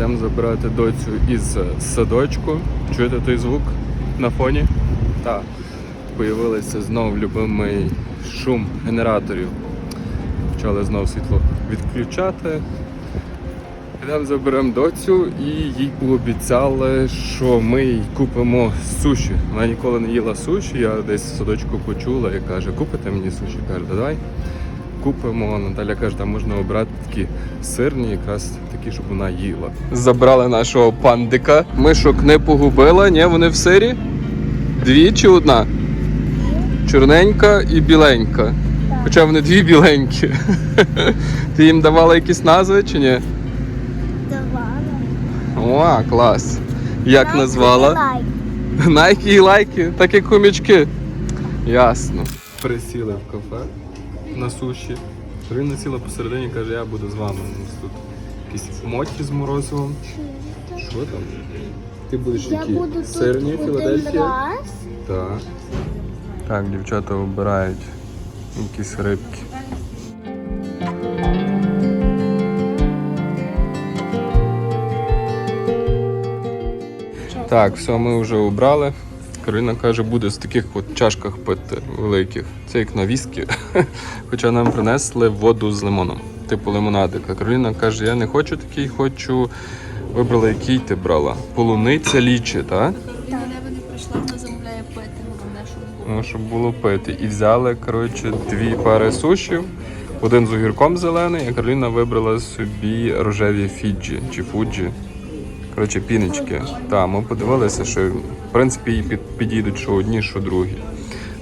ідемо забирати доцю із садочку. Чуєте той звук на фоні? Так. Появилися знов любимий шум генераторів. Почали знов світло відключати. Підемо заберемо доцю і їй пообіцяли, що ми їй купимо суші. Вона ніколи не їла суші, я десь в садочку почула і каже, купите мені суші? Каже, давай купимо. Наталя каже, там можна обрати такі сирні, якраз такі, щоб вона їла. Забрали нашого пандика. Мишок не погубила, ні, вони в сирі? Дві чи одна? Чорненька і біленька. Хоча вони дві біленькі. Ти їм давала якісь назви чи ні? Давала. О, клас. Як назвала? Найки і лайки, так як хомячки. Ясно. Присіли в кафе на суші. Карина сіла посередині і каже, я буду з вами. У нас тут якісь моті з морозивом. Що там? Ти будеш Я які? буду Сирні один Філадельфія? раз. Так. Так, дівчата обирають якісь рибки. Так, все, ми вже обрали. Карина каже, буде з таких от чашках пити великих. Це як на віскі. Хоча нам принесли воду з лимоном, типу лимонадика. Кароліна каже, я не хочу такий, хочу. Вибрала, який ти брала. Полуниця лічі, так? Де вона прийшла, вона замовляє пити, головне, щоб було. Ну, щоб було пити. І взяли, коротше, дві пари сушів. Один з огірком зелений, а Кароліна вибрала собі рожеві фіджі чи фуджі. Коротше, піночки. Так, ми подивилися, що в принципі їй підійдуть що одні, що другі.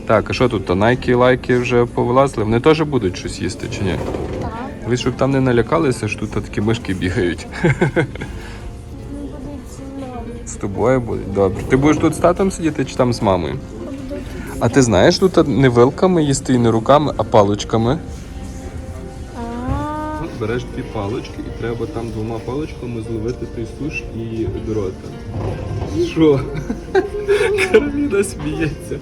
Так, а що тут? Найки і лайки вже повилазили? Вони теж будуть щось їсти чи ні? Так. Ви щоб там не налякалися, що тут такі мишки бігають. З тобою будуть. Добре. Ти будеш тут з татом сидіти чи там з мамою? А ти знаєш, тут не вилками їсти і не руками, а паличками. Береш дві палички і треба там двома паличками зловити той суш і до рота. Що? Кароліна сміється.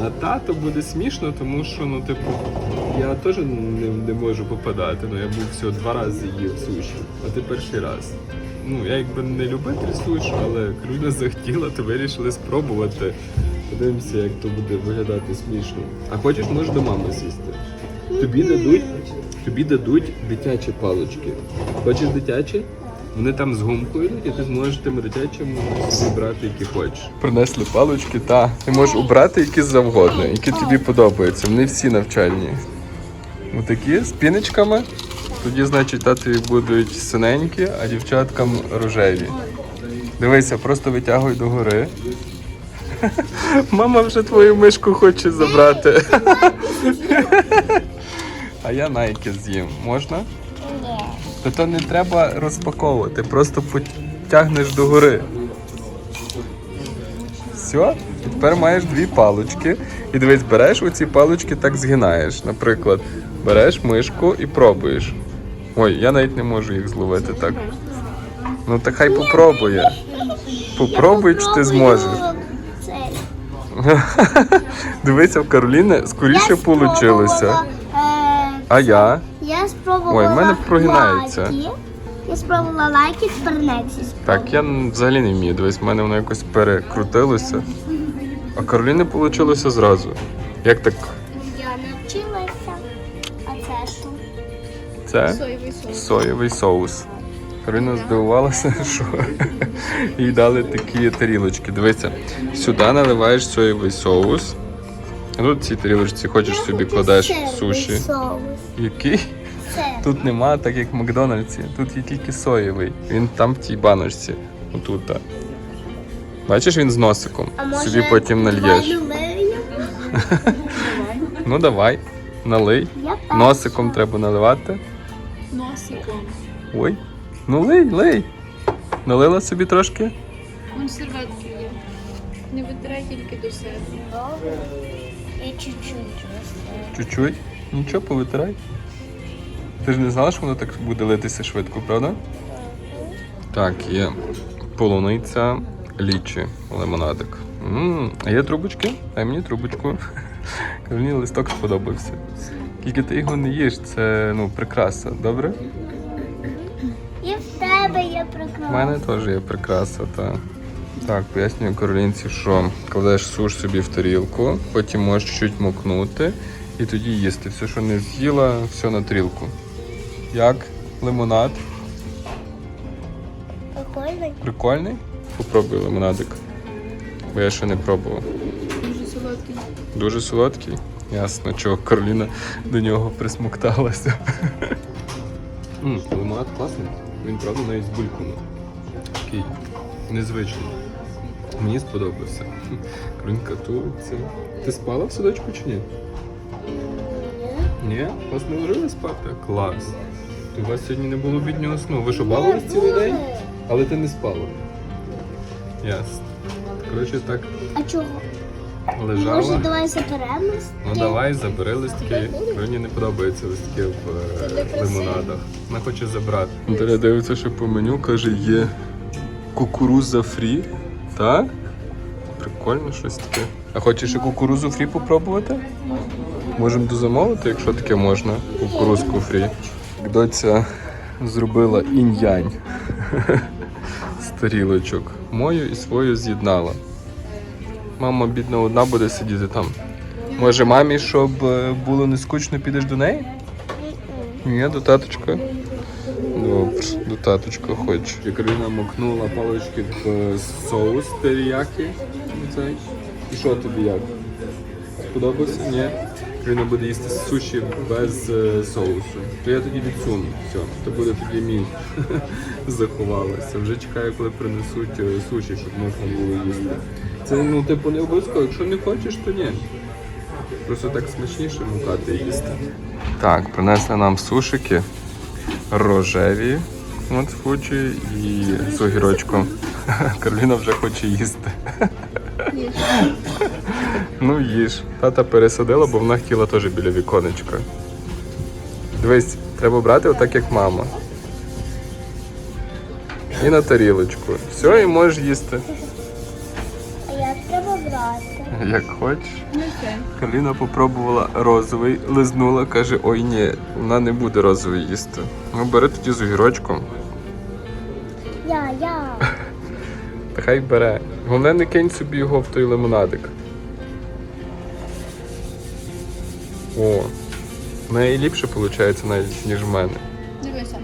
А тато буде смішно, тому що, ну, типу, я теж не, не можу попадати. Ну, я був всього два рази їв суші, а ти перший раз. Ну, я якби не любитель суш, але Кароліна захотіла, то вирішили спробувати. Подивимося, як то буде виглядати смішно. А хочеш, можеш до мами сісти. Тобі дадуть, тобі дадуть дитячі палички. Хочеш дитячі? Вони там з гумкою і ти зможеш тими дитячими собі брати, які хочеш. Принесли палички, та ти можеш обрати які завгодно, які тобі подобаються. Вони всі навчальні. Отакі з піночками. Тоді, значить, татові будуть синенькі, а дівчаткам рожеві. Дивися, просто витягуй догори. Мама вже твою мишку хоче забрати. А я найки з'їм. Можна? ні. То то не треба розпаковувати, просто потягнеш догори. Все, тепер маєш дві палочки. І дивись, береш оці палочки, так згинаєш. Наприклад, береш мишку і пробуєш. Ой, я навіть не можу їх зловити так. Ну так хай попробує. Попробуй, чи ти зможеш. Дивися, в Кароліни скоріше вийшло. А я? Я спробувала Ой, в мене прогинається. лайки. Я спробувала лайки, тепер Нексі Так, я взагалі не вмію. Дивись, в мене воно якось перекрутилося. А Кароліни вийшло зразу. Як так? Я навчилася. А це що? Це Соєвий соус. соєвий соус. Кароліна здивувалася, що їй дали такі тарілочки. Дивися, сюди наливаєш соєвий соус. А тут в цій тарілочці хочеш собі кладеш суші. Який? Тут нема, так як в Макдональдсі. Тут є тільки соєвий. Він там в тій баночці. Отут. так. Бачиш, він з носиком. Собі потім нальєш. Ну давай, налий. Носиком треба наливати. Носиком. Ой. Ну лий, лий. Налила собі трошки. Вон серветки є. Не витирай тільки до себе. І чуть-чуть. Чуть-чуть. Нічого, повитирай. Ти ж не знала, що воно так буде литися швидко, правда? Так, є полуниця лічі, лимонадик. м а є трубочки? Дай мені трубочку. Мені листок сподобався. Тільки ти його не їш, це ну, прикраса, добре? І в тебе є прекрасна У мене теж є прикраса, та. Так, пояснюю Каролінці, що кладеш суш собі в тарілку, потім можеш чуть мокнути і тоді їсти. Все, що не з'їла, все на тарілку. Як? Лимонад? Прикольний. Прикольний? Попробуй лимонадик. Бо я ще не пробував. Дуже солодкий. Дуже солодкий. Ясно, чого Кароліна до нього присмокталася. Лимонад класний. Він правда навіть з бульками. Такий незвичний. Мені сподобався. Каролінка тується. Ти спала в садочку чи ні? Ні? Вас не ложили спати? Клас. У вас сьогодні не було біднього сну. Ви що, бавились цілий день? Але ти не спала. Ясно. Коротше, так А чого? лежала. Може, давай заберемось? Ну давай, забери листки. Мені не подобаються листки в е, лимонадах. Вона хоче забрати. Наталя дивиться, що по меню каже, є кукуруза фрі. Так? Прикольно щось таке. А хочеш і кукурузу фрі попробувати? Можемо дозамовити, якщо таке можна. Кукурузку фрі. Доця зробила інь-янь з тарілочок. Мою і свою з'єднала. Мама, бідна, одна буде сидіти там. Може, мамі, щоб е, було не скучно, підеш до неї? Ні, до таточка. Добре, до таточка хочу. Кароліна макнула палички в е, соус теріяки. Оцей. І що тобі як? Сподобався? Ні. Кароліна буде їсти суші без е, соусу. То я тоді відсуну. Все, то буде тоді мій. Заховалася. Вже чекаю, коли принесуть е, суші, щоб можна було їсти. Це ну, типу, не обов'язково. Якщо не хочеш, то ні. Просто так смачніше мукати їсти. Так, принесли нам сушики рожеві. От фуджі і з огірочком. Кароліна вже хоче їсти. Їж. Ну їж. Тата пересадила, бо вона хотіла теж біля віконечка. Дивись, треба брати отак, як мама. І на тарілочку. Все, і можеш їсти. А як треба брати? Як хочеш. Ну. Каліна попробувала розовий, лизнула, каже, ой ні, вона не буде розовий їсти. Ну бери тоді з огірочком. Я, я. Та хай бере. Головне не кинь собі його в той лимонадик. О, в неї ліпше виходить навіть, ніж в мене. Дивися.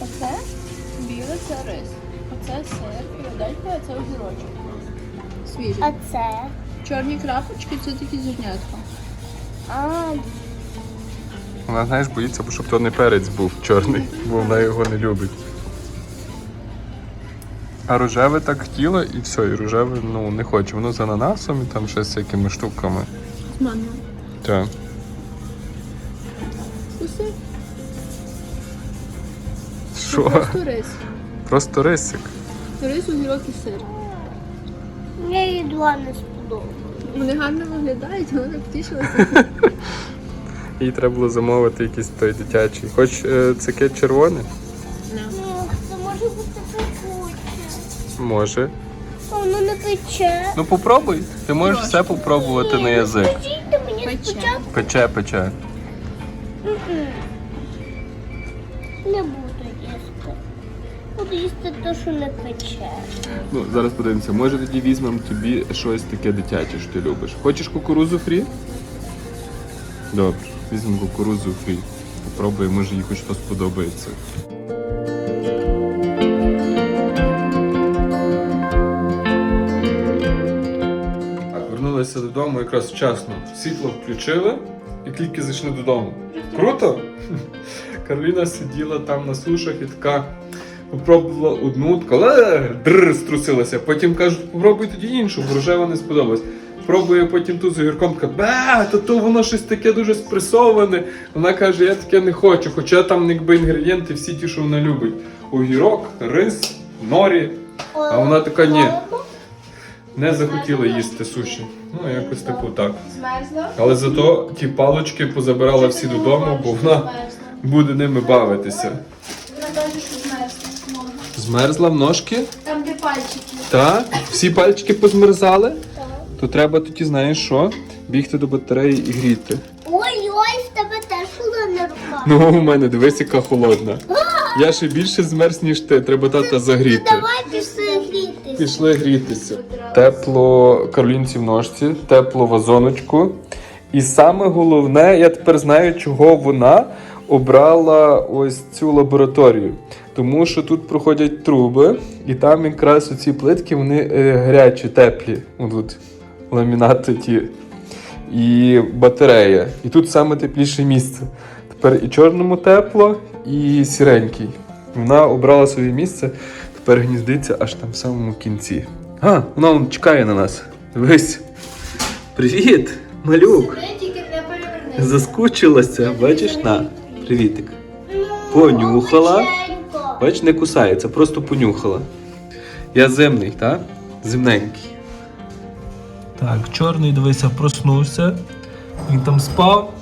Оце біле це рис. Оце сир, філадельфія, а це огірочок. Свіжий. А це? Чорні крапочки це такі зернятка. А, Вона, знаєш, боїться, бо щоб то не перець був чорний, бо вона його не любить. А рожеве так хотіла і все, і рожеве ну, не хоче. Воно з ананасом і там ще з всякими штуками. З манго. Так. Усе. Це Що? просто рис. Просто рисик. Рис, огірок і сир. мені два не сподобалось. Вони гарно виглядають, не втішилися. Їй треба було замовити якийсь той дитячий. Хоч е, це ке червоне? Ну, це може бути пекуче. Може. Воно не пече. Ну попробуй. Ти можеш все попробувати на язик. Скажіть мені Пече. спочатку. Пече, пече. Не буду їсти. Буду їсти те, що не пече. Ну, зараз подивимося, може тоді візьмемо тобі щось таке дитяче, що ти любиш. Хочеш кукурузу фрі? Добре, візьмемо кукурузу фрі. Попробуємо, може їй хоч щось сподобається. Так, вернулися додому якраз вчасно. Світло включили і тільки зайшли додому. Круто? Кароліна сиділа там на сушах і така попробувала одну, «Е, др, струсилася. Потім кажуть, попробуй тоді іншу, бо рожева не сподобалась. Пробує потім ту з огірком, така, бе, то, то воно щось таке дуже спресоване. Вона каже, я таке не хочу, хоча там якби інгредієнти всі ті, що вона любить. Огірок, рис, норі. А вона така, ні, не захотіла їсти суші. Ну, якось типу так. Але зато ті палочки позабирала всі додому, бо вона буде ними бавитися. Змерзла. В ножки? Там де пальчики. Так? Всі пальчики позмерзали? Так. То треба тоді, знаєш що? Бігти до батареї і гріти. Ой-ой, в тебе теж холодна рука. Ну, у мене дивись, яка холодна. Я ще більше змерз, ніж ти. Треба тата загріти. Ну, Давай пішли гріти. Пішли грітися. Тепло Каролінці в ножці, тепло вазоночку. І саме головне, я тепер знаю, чого вона обрала ось цю лабораторію. Тому що тут проходять труби, і там якраз оці плитки вони е, гарячі, теплі. Тут ламінати ті. І батарея. І тут саме тепліше місце. Тепер і чорному тепло, і сіренький. Вона обрала своє місце, тепер гніздиться аж там в самому кінці. А, вона он чекає на нас. Дивись. Привіт, малюк. Заскучилася, бачиш на. Привітик. Понюхала. Бач, не кусається, просто понюхала. Я зимний, так? Зимненький. Так, чорний, дивися, проснувся. Він там спав,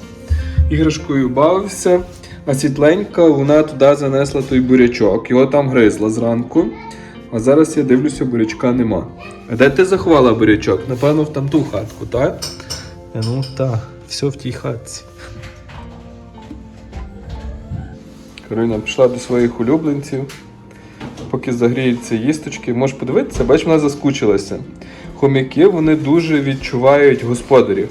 іграшкою бавився, а світленька вона туди занесла той бурячок. Його там гризла зранку. А зараз я дивлюся, бурячка нема. А де ти заховала бурячок? Напевно, в там ту хатку, так? Ну так, все в тій хатці. Кароліна пішла до своїх улюбленців. Поки загріються їсточки, можеш подивитися, бач, вона заскучилася. Хомяки вони дуже відчувають господарів.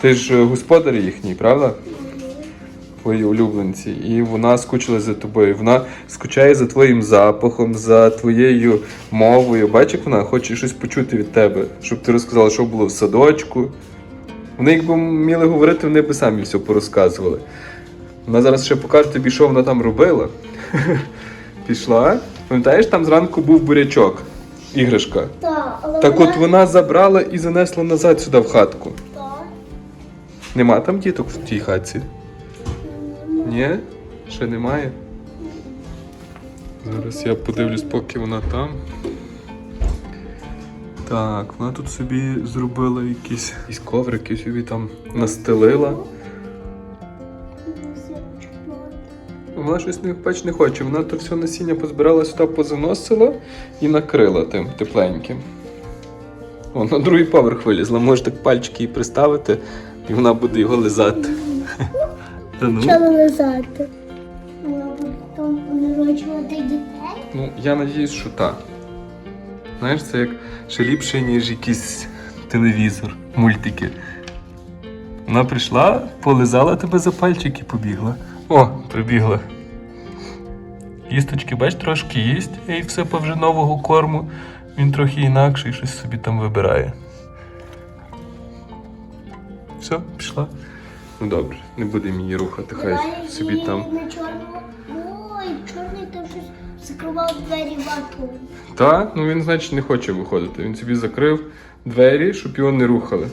Ти ж е, господар їхній, правда? Твої улюбленці. І вона скучила за тобою. Вона скучає за твоїм запахом, за твоєю мовою. Бач, як вона хоче щось почути від тебе, щоб ти розказала, що було в садочку. Вони, якби вміли говорити, вони б самі все порозказували. Вона зараз ще покаже тобі, що вона там робила. Пішла. Пам'ятаєш, там зранку був бурячок, іграшка. Так, але Так от вона забрала і занесла назад сюди в хатку. Так. Нема там діток в тій хатці? Ні? Ще немає? Зараз я подивлюсь, поки вона там. Так, вона тут собі зробила якісь, якісь коврики, собі там настелила. Вона щось не печ не хоче. Вона то все насіння позбирала сюди, позаносила і накрила тим тепленьким. О, на другий поверх вилізла. Можеш так пальчики їй приставити, і вона буде його лизати. Та ну. Почала лизати. Вона буде там народжувати дітей. Ну, я надіюсь, що так. Знаєш, це як ще ліпше, ніж якийсь телевізор, мультики. Вона прийшла, полизала тебе за пальчик і побігла. О, прибігла. Їсточки, бач, трошки їсть, і все вже нового корму. Він трохи інакший, щось собі там вибирає. Все, пішла. Ну добре, не будемо її рухати, хай собі там. на чорному. Ой, чорний там щось закривав двері вату. Та, ну він, значить, не хоче виходити. Він собі закрив двері, щоб його не рухали.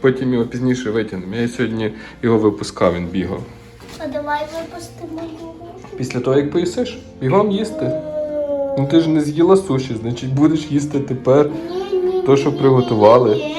Потім його пізніше витягнемо. Я сьогодні його випускав, він бігав. А давай випустимо його. Після того, як поїсиш, бігом їсти. Ну ти ж не з'їла суші, значить будеш їсти тепер. Ні, ні, То, що ні, приготували. Ні,